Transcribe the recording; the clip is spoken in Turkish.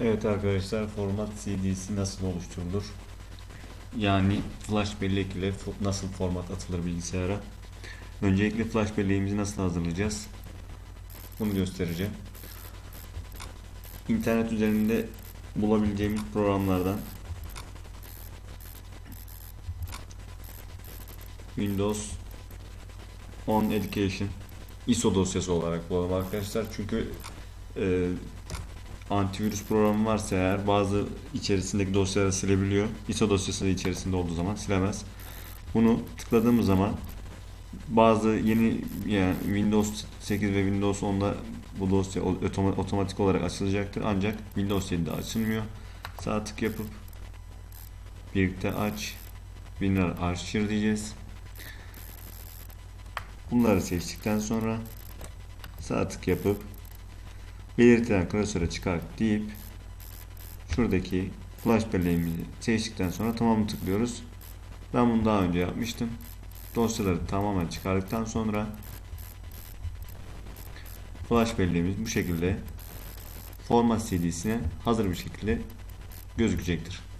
Evet arkadaşlar format CD'si nasıl oluşturulur? Yani flash bellek ile nasıl format atılır bilgisayara? Öncelikle flash belleğimizi nasıl hazırlayacağız? Bunu göstereceğim. İnternet üzerinde bulabileceğimiz programlardan Windows 10 Education ISO dosyası olarak bulalım arkadaşlar. Çünkü e, antivirüs programı varsa eğer bazı içerisindeki dosyaları silebiliyor. ISO dosyası da içerisinde olduğu zaman silemez. Bunu tıkladığımız zaman bazı yeni yani Windows 8 ve Windows 10'da bu dosya otoma- otomatik olarak açılacaktır. Ancak Windows 7'de açılmıyor. Sağ tık yapıp birlikte aç WinRAR Archive diyeceğiz. Bunları seçtikten sonra sağ tık yapıp belirtilen klasöre çıkart deyip şuradaki flash belleğimizi seçtikten sonra tamamı tıklıyoruz. Ben bunu daha önce yapmıştım. Dosyaları tamamen çıkardıktan sonra flash belleğimiz bu şekilde format CD'sine hazır bir şekilde gözükecektir.